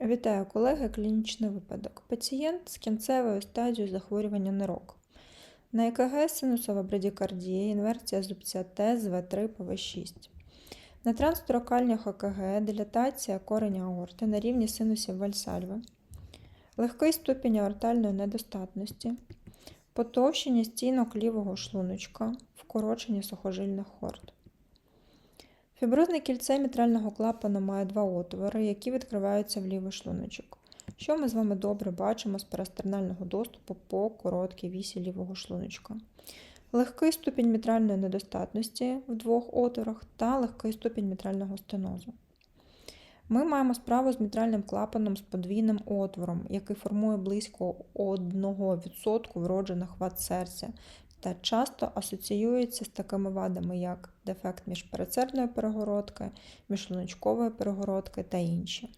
Вітаю колеги, клінічний випадок. Пацієнт з кінцевою стадією захворювання нирок. На ЕКГ синусова брадікардія, інверсія зубця Т з В3 по В6. На трансторакальних ЕКГ дилатація кореня аорти на рівні синусів вальсальви, легкий ступінь аортальної недостатності, потовщення стінок лівого шлуночка, вкорочення сухожильних хорд. Фіброзне кільце мітрального клапана має два отвори, які відкриваються в лівий шлуночок. Що ми з вами добре бачимо з перистернального доступу по короткій вісі лівого шлуночка. Легкий ступінь мітральної недостатності в двох отворах та легкий ступінь мітрального стенозу. Ми маємо справу з мітральним клапаном з подвійним отвором, який формує близько 1% вроджених вад серця та часто асоціюється з такими вадами, як дефект міжпередсердної перегородки, міжшлуночкової перегородки та інші.